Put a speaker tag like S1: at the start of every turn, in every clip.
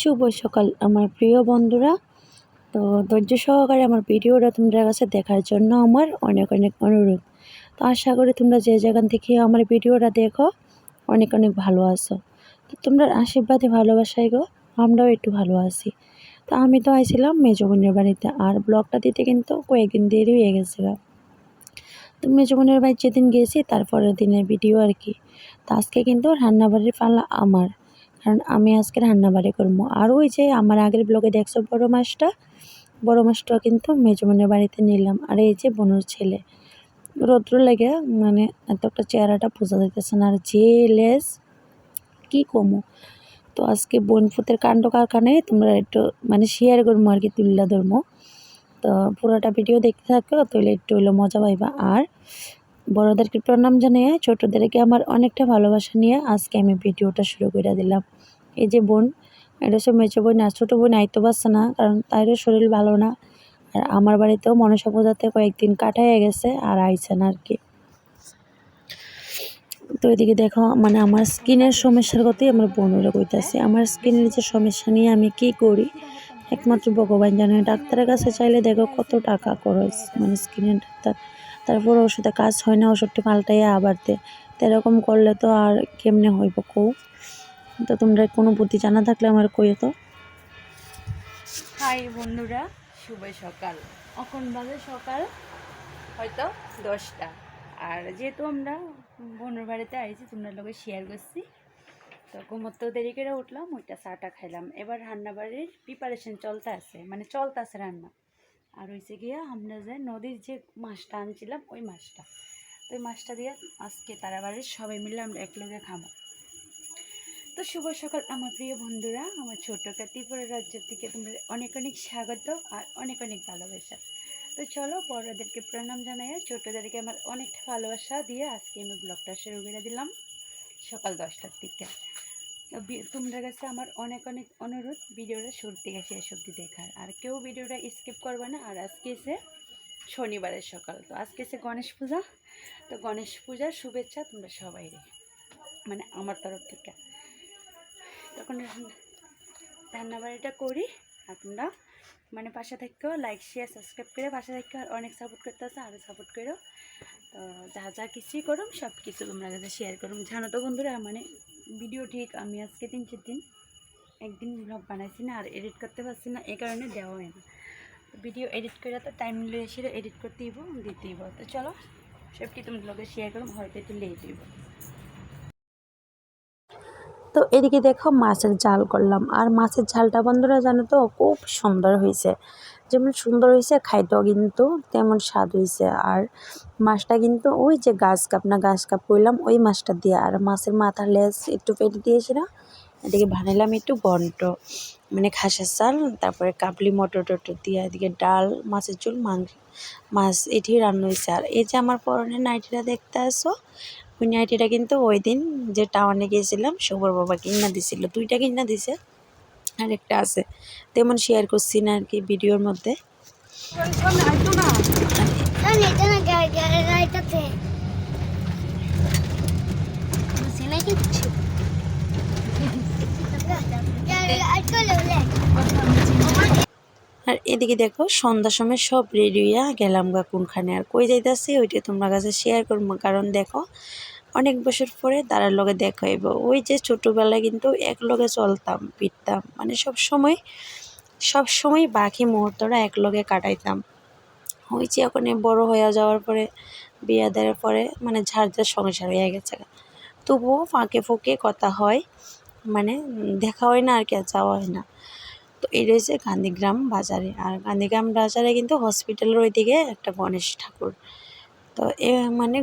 S1: শুভ সকাল, আমার প্রিয় বন্ধুরা। তো ধৈর্য সহকারে আমার ভিডিওটা তোমরা কাছে দেখার জন্য আমার অনেক অনেক অনুরোধ। তো আশা করি তোমরা যে যেখান থেকে আমার ভিডিওটা দেখো, অনেক অনেক ভালো আছো। তো তোমরা আশীর্বাদে ভালোবাসাই গো, আমরাও একটু ভালো আছি। তো আমি তো আইছিলাম মেজো বোনের বাড়িতে, আর ব্লগটা দিতে কিন্তু কয়েকদিন দেরি হয়ে গেছে গা তো মেজো বোনের বাড়ি যেদিন গেছি তারপরের দিনের ভিডিও আর কি। তো আজকে কিন্তু রান্নাবাড়ির পালা আমার। কারণ আমি আজকে রান্নাবাড়ি করব। আর ওই যে আমার আগের ব্লগে দেখছ বড় মাছটা? বড় মাছটা কিন্তু মেজমনের বাড়িতে নিলাম। আর এই যে বোনের ছেলে। রৌদ্র লেগে মানে এতটা চেহারাটা বোঝা যাইতেছে না। আর যে লেস কী কমো? তো আজকে বনফুতের কাণ্ড কারখানায় তোমরা একটু মানে শেয়ার করব আর কি, তুল্লা ধরবো। তো পুরোটা ভিডিও দেখতে থাকো, তাহলে একটু হলো মজা পাইবা। আর বড়োদেরকে প্রণাম জানিয়ে, ছোটোদেরকে আমার অনেকটা ভালোবাসা নিয়ে আজকে আমি ভিডিওটা শুরু করে দিলাম। এই যে বোন, এটা হচ্ছে মেচো বোন, আর ছোটো বোন আইতে পারছে না, কারণ তাইরও শরীর ভালো না। আর আমার বাড়িতেও মনসা পূজাতে কয়েকদিন কাটাইয়া গেছে আর আইছে না আর কি। তো এদিকে দেখো মানে আমার স্কিনের সমস্যার কথাই আমার বোনেরা কইতাছে। আমার স্কিনের যে সমস্যা নিয়ে আমি কি করি, একমাত্র ভগবান জানে। ডাক্তারের কাছে চাইলে দেখো কত টাকা খরচ মানে স্কিনের ডাক্তার। তারপর ওষুধে কাজ হয় না ওষুধটি পাল্টাইয়া আবার দে তো এরকম করলে তো আর কেমনে হইব কৌ তো তোমরা কোনো বুদ্ধি জানা থাকলে আমার কইয়ে তো।
S2: হাই বন্ধুরা, শুভ সকাল। এখন বাজে সকাল হয়তো দশটা। আর যেহেতু আমরা বোনের বাড়িতে আইছি, তোমরা লোকে শেয়ার করছি। তো ঘুমোতেও দেরি করে উঠলাম, ওইটা চাটা খাইলাম। এবার রান্নাবাড়ির প্রিপারেশন চলতে আছে মানে চলতে আছে রান্না। আর হয়েছে গিয়া আমরা যে নদীর যে মাছটা আনছিলাম, ওই মাছটা। তো ওই মাছটা দিয়ে আজকে তারা বাড়ির সবাই মিলে আমরা একলগে খাব। তো শুভ সকাল, আমার প্রিয় বন্ধুরা, আমার ছোট্ট ত্রিপুরা রাজ্যের থেকে তোমরা অনেক অনেক স্বাগত আর অনেক অনেক ভালোবাসা। তো চলো, বড়োদেরকে প্রণাম জানাইয়া ছোটোদেরকে আমার অনেক ভালোবাসা দিয়ে আজকে আমি ব্লগটা শুরু করে দিলাম সকাল দশটার দিকে। তোমরা কাছে আমার অনেক অনেক অনুরোধ, ভিডিওটা শুরু থেকে শেষ দেখার। আর কেউ ভিডিওটা স্কিপ করবে না, আর আজকে এসে শনিবারের সকাল। তো আজকে এসে গণেশ পূজা। তো গণেশ পূজার শুভেচ্ছা তোমরা সবাই মানে আমার তরফ থেকে। তখন রান্না- রান্নাবাড়িটা করি। তোমরা মানে পাশে থেকেও লাইক শেয়ার সাবস্ক্রাইব করে পাশে থেকে আর অনেক সাপোর্ট করতে আছে আরও সাপোর্ট করো। তো যা যা কিছুই করুম সব কিছু তোমরা কাছে শেয়ার করুম। জানো তো বন্ধুরা মানে ভিডিও ঠিক, আমি আজকে তিন চার দিন একদিন ব্লগ বানাইছি না, আর এডিট করতে পারছি না, এই কারণে দেওয়া হয় না ভিডিও এডিট করে তো টাইম লিয়ে এডিট করতে দিব দিতে দিব তো চলো সবটি তুমি ব্লগে শেয়ার করুম, হয়তো একটু লেট দিব
S1: তো এদিকে দেখো মাছের ঝাল করলাম। আর মাছের ঝালটা বন্ধুরা জানো তো, খুব সুন্দর হয়েছে। যেমন সুন্দর হয়েছে, খাইতেও কিন্তু তেমন স্বাদ হয়েছে। আর মাছটা কিন্তু ওই যে গাছ কাপ না, গাছ কাপ করলাম, ওই মাছটা দিয়ে। আর মাছের মাথা লেজ একটু পেটে দিয়েছি না, এদিকে বানালাম একটু বন্ট মানে খাসের চাল, তারপরে কাবলি মটর টটর দিয়ে এদিকে ডাল, মাছের ঝোল, মাংস, মাছ এটি রান্না হয়েছে। আর এই যে আমার পরনের নাইটিটা দেখতে আসো ওই কিন্তু ওই দিন যে টাউনে গিয়েছিলাম শুভর বাবা কিনা দিছিল, দুইটা কিনা দিছে আর একটা আছে। তেমন শেয়ার করছি না আর কি ভিডিওর মধ্যে। আর এদিকে দেখো, সন্ধ্যার সময় সব রেডি হইয়া গেলাম গা কোনখানে আর কই যাইতাছি, ওইটা তোমরা কাছে শেয়ার করব। কারণ দেখো, অনেক বছর পরে তারার লগে দেখা হইব। ওই যে ছোটোবেলায় কিন্তু এক লগে চলতাম, ফিরতাম। মানে সব সময় সব সময় বাকি মুহূর্তটা এক লগে কাটাইতাম। ওই যে এই বড় হয়ে যাওয়ার পরে, বিয়া দেওয়ার পরে মানে ঝাড় ঝাড় সংসার হয়ে গেছে তবুও ফাঁকে ফুঁকে কথা হয় মানে দেখা হয় না আর কি আর যাওয়া হয় না। তো এই রয়েছে গান্ধীগ্রাম বাজারে। আর গান্ধীগ্রাম বাজারে কিন্তু হসপিটালের ওইদিকে একটা গণেশ ঠাকুর। তো এ মানে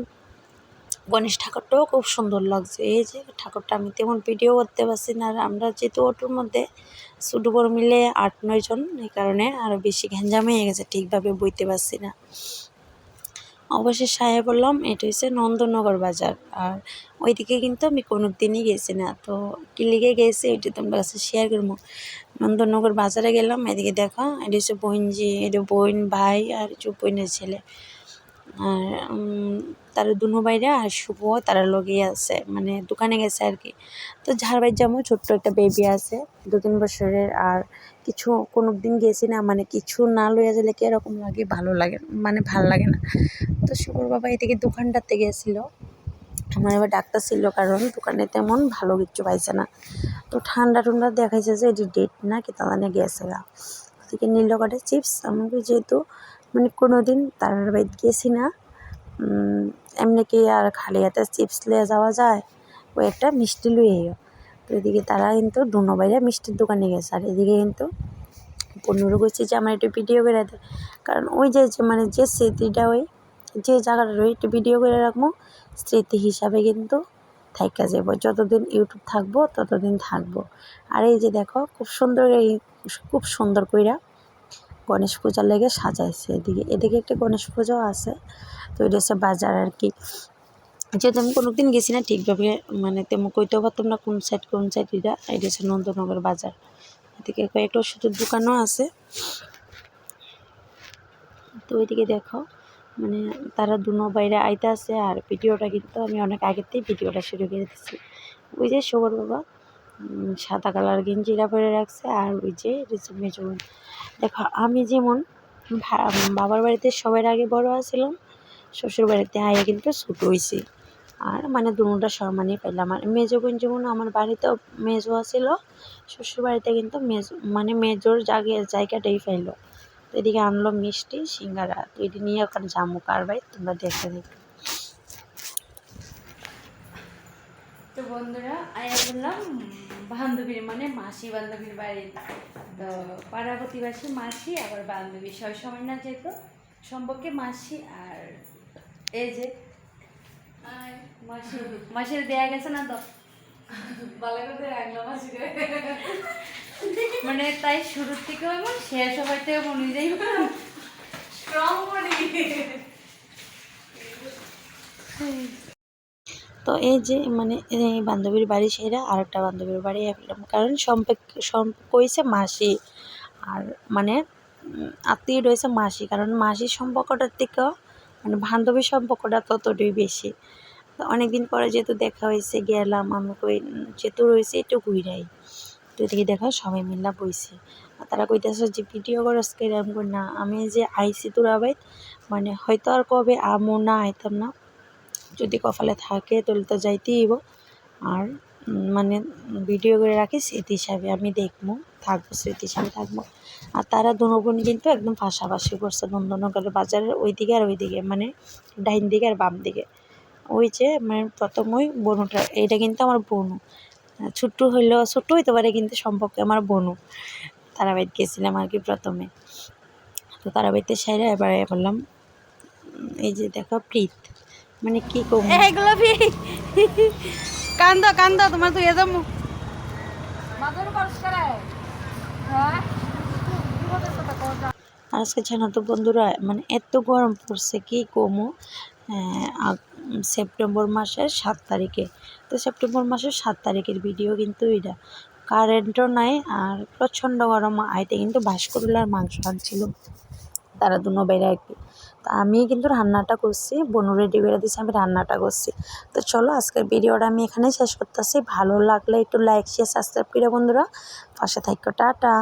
S1: গণেশ ঠাকুরটাও খুব সুন্দর লাগছে। এই যে ঠাকুরটা আমি তেমন ভিডিও করতে পারছি না। আর আমরা যেহেতু অটোর মধ্যে বড় মিলে আট নয় জন, এই কারণে আরও বেশি ঘ্যাঞ্জাম হয়ে গেছে, ঠিকভাবে বইতে পারছি না। অবশেষে সাহে বললাম, এটা হচ্ছে নন্দনগর বাজার। আর ওইদিকে কিন্তু আমি কোনো দিনই গেছি না। তো কিলিগে গেছি, ওইটা তোমার কাছে শেয়ার করব। নন্দনগর বাজারে গেলাম, এদিকে দেখো, এটা হচ্ছে বোনজি এটা বোন ভাই আর হচ্ছে বোনের ছেলে। আর তার দুনো বাইরে আর শুভ তারা লগেই আছে মানে দোকানে গেছে আর কি। তো ঝাড়বাইর যেমন ছোট্ট একটা বেবি আছে দু তিন বছরের আর কিছু কোনো দিন গেছি না মানে কিছু না লইয়া গেলে কি এরকম লাগে? ভালো লাগে মানে ভালো লাগে না। তো শুভর বাবা এদিকে দোকানটাতে গেছিল। আমার এবার ডাক্তার ছিল কারণ দোকানে তেমন ভালো কিচ্ছু পাইছে না। তো ঠান্ডা ঠান্ডা দেখাইছে যে এটি ডেট না, কি তাহলে গেছে গা। ওদিকে নীল কাটে চিপস আমাকে যেহেতু মানে কোনো দিন তার বাড়িতে গেছি না এমনি কি আর খালি হাতে চিপস লিয়ে যাওয়া যায়? ওই একটা মিষ্টি লুয়ে তো এদিকে তারা কিন্তু দুনো বাইরে মিষ্টির দোকানে গেছে। আর এদিকে কিন্তু পনেরো করছি যে, আমার একটু ভিডিও করে দেয় কারণ ওই যে যে মানে যে স্মৃতিটা ওই, যে জায়গাটা রয়ে একটু ভিডিও করে রাখব, স্মৃতি হিসাবে কিন্তু থাইকা যাব যতদিন ইউটিউব থাকব, ততদিন থাকব। আর এই যে দেখো, খুব সুন্দর এই, খুব সুন্দর কইরা গণেশ পূজার লেগে সাজাইছে এদিকে। এদিকে একটা গণেশ পুজো আছে। তো এটা হচ্ছে বাজার আর কি। যেহেতু আমি কোনো দিন গেছি না ঠিকভাবে মানে তেমন কইতেও পারতাম না কোন সাইড কোন সাইড এটা। এটা হচ্ছে নন্দনগর বাজার। এদিকে কয়েকটা ওষুধের দোকানও আছে। তো ওইদিকে দেখো মানে তারা দুনো বাইরে আইতে আছে আর ভিডিওটা কিন্তু আমি অনেক আগেতেই ভিডিওটা শুরু করে দিচ্ছি ওই যে সবর বাবা সাদা কালার গেঞ্জিটা পরে রাখছে আর ওই যে মেজো বোন। দেখো, আমি যেমন বাবার বাড়িতে সবার আগে বড় আছিলাম, শ্বশুর বাড়িতে আইয়া কিন্তু ছোটো হয়েছি আর মানে দুটা সমানই পেলাম আর মেজো বোন যেমন আমার বাড়িতেও মেজো আছিল, শ্বশুর বাড়িতে কিন্তু মেজো মানে মেজোর জায়গা জায়গাটাই পাইলো। তো এদিকে আনলো মিষ্টি, সিঙ্গারা, তো এটি নিয়ে ওখানে জামু কার ভাই, তোমরা দেখে দেখো
S2: তো বন্ধুরা, আয়া বললাম বান্ধবীর মানে মাসি বান্ধবীর বাড়ি তো পাড়া প্রতিবাসী মাসি আবার বান্ধবী সব সময় না যেত সম্পর্কে মাসি আর এই যে মাসি মাসির দেয়া গেছে না তো? মানে তাই শুরুর থেকেও এমন শেষ হবারতেও মনে যাই
S1: তো এই যে মানে এই বান্ধবীর বাড়ি সেরা আর একটা বান্ধবীর বাড়ি আসলাম কারণ সম্পর্ক সম্পর্ক মাসি আর মানে আত্মীয় রয়েছে মাসি। কারণ মাসির সম্পর্কটার থেকেও মানে বান্ধবীর সম্পর্কটা ততটাই বেশি। তো অনেকদিন পরে যেহেতু দেখা হয়েছে, গেলাম আমি কই যেহেতু রয়েছে একটু ঘুরাই। তো এদিকে দেখো সবাই মিল্লা বইছে। তারা কইতেছে যে, ভিডিও করস কে আমি না। আমি যে আইসি তোরা বাইত মানে হয়তো আর কবে আমও না আইতাম না। যদি কপালে থাকে তাহলে তো যাইতেই হইব। আর মানে ভিডিও করে রাখি স্মৃতি হিসাবে আমি দেখব, থাকব, স্মৃতি হিসাবে থাকব। আর তারা দুনো বোন কিন্তু একদম পাশাপাশি করছে নন্দনগর বাজারের ওই দিকে আর ওই দিকে মানে ডাইন দিকে আর বাম দিকে। ওই যে মানে প্রথম ওই বনুটা, এইটা কিন্তু আমার বনু। ছোট্ট হইলেও, ছোট্ট হইতে পারে কিন্তু সম্পর্কে আমার বনু। তারাবাইত গেছিলাম আর কি প্রথমে। তো তারাবাইতে সাইরা এবারে বললাম এই যে দেখো প্রীত। মানে কি কম?
S2: এইগুলো কান্দ কান্দ তোমার তুই এদম
S1: আজকে জানো তো বন্ধুরা মানে এত গরম পড়ছে কি কমো? সেপ্টেম্বর মাসের সাত তারিখে। তো সেপ্টেম্বর মাসের সাত তারিখের ভিডিও কিন্তু এটা। কারেন্টও নাই আর প্রচণ্ড গরম আইতে কিন্তু ভাস্করুলার মাংস আনছিল। তারা দুনো বাইরে আর কি। তো আমি কিন্তু রান্নাটা করছি, বনু রেডি করে দিয়েছি আমি রান্নাটা করছি। তো চলো আজকের ভিডিওটা আমি এখানে শেষ করতেছি। ভালো লাগলে একটু লাইক শেয়ার সাবস্ক্রাইব করে বন্ধুরা। পাশে থাকো টাটা।